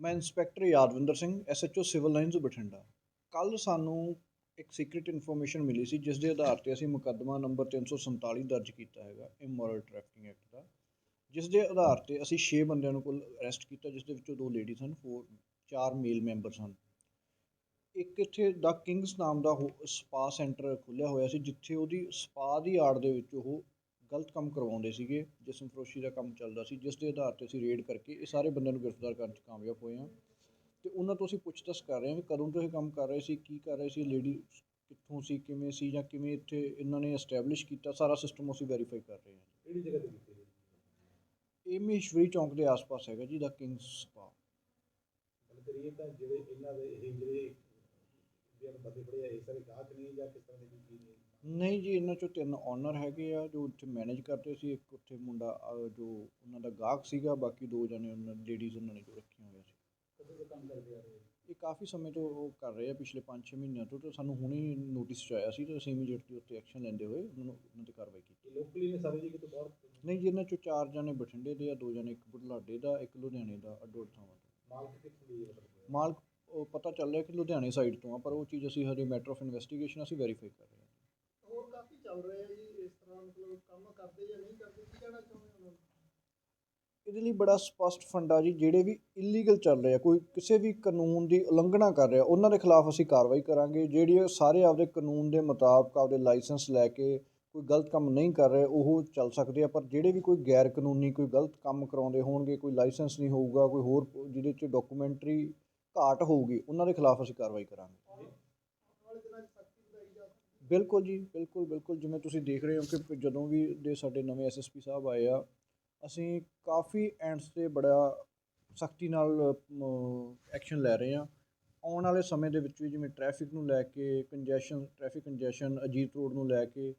ਮੈਂ inspector Yadvinder Singh SHO civil lines Bathinda. ਕੱਲ ਸਾਨੂੰ ਇੱਕ ਸੀਕ੍ਰੀਟ ਇਨਫੋਰਮੇਸ਼ਨ ਮਿਲੀ ਸੀ, ਜਿਸ ਦੇ ਆਧਾਰ ਤੇ ਅਸੀਂ ਮੁਕੱਦਮਾ ਨੰਬਰ 347 ਦਰਜ ਕੀਤਾ ਹੈਗਾ ਇਮੋਰਲ ਟ੍ਰੈਫਿਕਿੰਗ ਐਕਟ ਦਾ। ਜਿਸ ਦੇ ਆਧਾਰ ਤੇ ਅਸੀਂ 6 ਬੰਦਿਆਂ ਨੂੰ ਕੋਲ ਅਰੈਸਟ ਕੀਤਾ, ਜਿਸ ਦੇ ਵਿੱਚੋਂ ਦੋ ਲੇਡੀਜ਼ ਹਨ ਫੋਰ ਚਾਰ ਮੇਲ ਮੈਂਬਰਸ ਹਨ ਇੱਕ ਇੱਥੇ ਦਾ ਕਿੰਗਸ ਨਾਮ ਦਾ ਸਪਾ ਸੈਂਟਰ ਖੁੱਲਿਆ ਹੋਇਆ ਸੀ, ਜਿੱਥੇ ਉਹਦੀ ਸਪਾ ਦੀ ਆੜ ਦੇ ਵਿੱਚ ਉਹ ਗਲਤ ਕੰਮ ਕਰਵਾਉਂਦੇ ਸੀਗੇ, ਜਿਸਮ ਫਰੋਸ਼ੀ ਦਾ ਕੰਮ ਚੱਲਦਾ ਸੀ, ਜਿਸ ਦੇ ਆਧਾਰ ਤੇ ਅਸੀਂ ਰੇਡ ਕਰਕੇ ਇਹ ਸਾਰੇ ਬੰਦਿਆਂ ਨੂੰ ਗ੍ਰਿਫਤਾਰ ਕਰਨ 'ਚ ਕਾਮਯਾਬ ਹੋਏ ਹਾਂ। ਤੇ ਉਹਨਾਂ ਤੋਂ ਅਸੀਂ ਪੁੱਛਤਾਛ ਕਰ ਰਹੇ ਹਾਂ ਵੀ ਕਦੋਂ ਤੋਂ ਇਹ ਕੰਮ ਕਰ ਰਹੇ ਸੀ, ਕੀ ਕਰ ਰਹੇ ਸੀ ਲੇਡੀ ਕਿੱਥੋਂ ਸੀ, ਕਿਵੇਂ ਸੀ ਜਾਂ ਕਿਵੇਂ ਇੱਥੇ ਇਹਨਾਂ ਨੇ ਐਸਟੈਬਲਿਸ਼ ਕੀਤਾ, ਸਾਰਾ ਸਿਸਟਮ ਅਸੀਂ ਵੈਰੀਫਾਈ ਕਰ ਰਹੇ ਹਾਂ। ਕਿਹੜੀ ਜਗ੍ਹਾ ਤੇ ਕੀਤੀ? ਇਹ ਮਹੇਸ਼ਵਰੀ ਚੌਂਕ ਦੇ ਆਸ-ਪਾਸ ਹੈਗਾ ਜੀ ਦਾ ਕਿੰਗਸ ਸਪਾ। ਗੱਲ ਕਰੀਏ ਤਾਂ ਜਿਹੜੇ ਇਹਨਾਂ ਦੇ ਇਹ ਜਿਹੜੇ ਜਿਹੜੇ ਬੰਦੇ ਫੜੇ ਆ ਇਹ ਸਾਰੇ ਗਾਹਕ ਨਹੀਂ ਜਾਂ ਕਿਸ ਤਰ੍ਹਾਂ ਦੇ ਕੀ ਨਹੀਂ ਨਹੀਂ ਜੀ ਇਹਨਾਂ ਚੋਂ ਤਿੰਨ ਓਨਰ ਹੈਗੇ ਆ ਜੋ ਉੱਥੇ ਮੈਨੇਜ ਕਰਦੇ ਸੀ। ਇੱਕ ਉੱਥੇ ਮੁੰਡਾ ਅਹ, ਜੋ ਉਹਨਾਂ ਦਾ ਗਾਹਕ ਸੀਗਾ ਬਾਕੀ ਦੋ ਜਣੇ ਉਹਨਾਂ ਲੇਡੀਜ਼ ਉਹਨਾਂ ਨੇ ਜੋ ਰੱਖੀਆਂ ਹੋਈਆਂ ਸੀ। ਕਦੋਂ ਤੋਂ ਕੰਮ ਕਰਦੇ ਆ ਰਹੇ ਇਹ ਕਾਫੀ ਸਮੇਂ ਤੋਂ ਉਹ ਕਰ ਰਹੇ ਆ ਪਿਛਲੇ 5-6 ਮਹੀਨਿਆਂ ਤੋਂ ਤੇ ਸਾਨੂੰ ਹੁਣੇ ਨੋਟਿਸ ਚ ਆਇਆ ਸੀ ਤੇ ਅਸੀਂ ਇਮੀਡੀਏਟਲੀ ਉੱਤੇ ਐਕਸ਼ਨ ਲੈਂਦੇ ਹੋਏ ਉਹਨਾਂ ਨੂੰ ਉਹਨਾਂ ਤੇ ਕਾਰਵਾਈ ਕੀਤੀ। ਲੋਕਲੀ ਨੇ ਸਾਰੇ ਜੀ ਕਿਤੋਂ ਬਾਹਰ ਨਹੀਂ ਜੀ ਇਹਨਾਂ ਚੋਂ ਚਾਰ ਜਣੇ ਬਠਿੰਡੇ ਦੇ ਆ ਦੋ ਜਣੇ ਇੱਕ ਬੁਢਲਾਡੇ ਦਾ ਇੱਕ ਲੁਧਿਆਣੇ ਦਾ ਅੱਡੋ ਥਾਵਾਂ ਤੋਂ। ਮਾਲਕ ਕਿੱਥੋਂ ਦੀ ਮਾਲਕ ਉਹ ਪਤਾ ਚੱਲ ਰਿਹਾ ਕਿ ਲੁਧਿਆਣੇ ਸਾਈਡ ਤੋਂ ਆ ਪਰ ਉਹ ਚੀਜ਼ ਅਸੀਂ ਹਜੇ ਮੈਟਰ ਆਫ ਇਨਵੈਸਟੀਗੇਸ਼ਨ ਅਸੀਂ ਵੈਰੀਫਾਈ ਕਰ ਰਹੇ ਹਾਂ। ਹੋਰ ਕਾਫੀ ਚੱਲ ਰਹੇ ਜੀ ਇਸ ਤਰ੍ਹਾਂ ਮਤਲਬ ਕੰਮ ਕਰਦੇ ਜਾਂ ਨਹੀਂ ਕਰਦੇ ਕੀ ਕਹਿਣਾ ਚਾਹੁੰਦੇ ਹੋ ਇਹਦੇ ਲਈ ਬੜਾ ਸਪਸ਼ਟ ਫੰਡਾ ਜੀ, ਜਿਹੜੇ ਵੀ ਇਲੀਗਲ ਚੱਲ ਰਹੇ ਆ, ਕੋਈ ਕਿਸੇ ਵੀ ਕਾਨੂੰਨ ਦੀ ਉਲੰਘਣਾ ਕਰ ਰਿਹਾ, ਉਹਨਾਂ ਦੇ ਖਿਲਾਫ ਅਸੀਂ ਕਾਰਵਾਈ ਕਰਾਂਗੇ। ਜਿਹੜੇ ਸਾਰੇ ਆਪਦੇ ਕਾਨੂੰਨ ਦੇ ਮੁਤਾਬਕ ਆਪਦੇ ਲਾਇਸੈਂਸ ਲੈ ਕੇ ਕੋਈ ਗਲਤ ਕੰਮ ਨਹੀਂ ਕਰ ਰਹੇ, ਉਹ ਚੱਲ ਸਕਦੇ ਆ। ਪਰ ਜਿਹੜੇ ਵੀ ਕੋਈ ਗੈਰ ਕਾਨੂੰਨੀ ਕੋਈ ਗਲਤ ਕੰਮ ਕਰਾਉਂਦੇ ਹੋਣਗੇ, ਕੋਈ ਲਾਇਸੈਂਸ ਨਹੀਂ ਹੋਊਗਾ, ਕੋਈ ਹੋਰ ਜਿਹਦੇ 'ਚ ਡਾਕੂਮੈਂਟਰੀ ਘਾਟ ਹੋਊਗੀ, ਉਹਨਾਂ ਦੇ ਖਿਲਾਫ ਅਸੀਂ ਕਾਰਵਾਈ ਕਰਾਂਗੇ। ਬਿਲਕੁਲ ਜੀ, ਬਿਲਕੁਲ ਬਿਲਕੁਲ। ਜਿਵੇਂ ਤੁਸੀਂ ਦੇਖ ਰਹੇ ਹੋ ਕਿ ਜਦੋਂ ਵੀ ਦੇ ਸਾਡੇ ਨਵੇਂ ਐਸਐਸਪੀ ਸਾਹਿਬ ਆਏ ਆ ਅਸੀਂ ਕਾਫੀ ਐਂਡਸ ਤੇ ਬੜਾ ਸਖਤੀ ਨਾਲ ਐਕਸ਼ਨ ਲੈ ਰਹੇ ਆ ਆਉਣ ਵਾਲੇ ਸਮੇਂ ਦੇ ਵਿੱਚ ਵੀ ਜਿਵੇਂ ਟ੍ਰੈਫਿਕ ਨੂੰ ਲੈ ਕੇ congestion traffic congestion Ajit road ਨੂੰ ਲੈ ਕੇ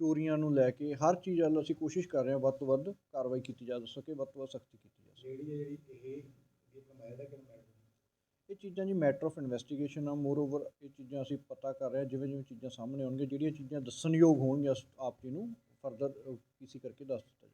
ਚੋਰੀਆਂ ਨੂੰ ਲੈ ਕੇ ਹਰ ਚੀਜ਼ ਵੱਲ ਅਸੀਂ ਕੋਸ਼ਿਸ਼ ਕਰ ਰਹੇ ਹਾਂ ਵੱਧ ਤੋਂ ਵੱਧ ਕਾਰਵਾਈ ਕੀਤੀ ਜਾ ਸਕੇ ਵੱਧ ਤੋਂ ਵੱਧ ਸਖਤੀ ਕੀਤੀ ਜਾ ਸਕੇ। ਜਿਹੜੀ ਹੈ ਜਿਹੜੀ ਇਹ ਇਹ ਹੈ ਚੀਜ਼ਾਂ ਜੀ ਮੈਟਰ ਆਫ ਇਨਵੈਸਟੀਗੇਸ਼ਨ ਆ। ਮੋਰ ਓਵਰ ਇਹ ਚੀਜ਼ਾਂ ਅਸੀਂ ਪਤਾ ਕਰ ਰਹੇ ਹਾਂ ਜਿਵੇਂ ਜਿਵੇਂ ਚੀਜ਼ਾਂ ਸਾਹਮਣੇ ਆਉਣਗੀਆਂ ਜਿਹੜੀਆਂ ਚੀਜ਼ਾਂ ਦੱਸਣਯੋਗ ਹੋਣਗੀਆਂ ਆਪ ਜੀ ਨੂੰ ਫਰਦਰ ਕਿਸੇ ਕਰਕੇ ਦੱਸ ਦਿੱਤਾ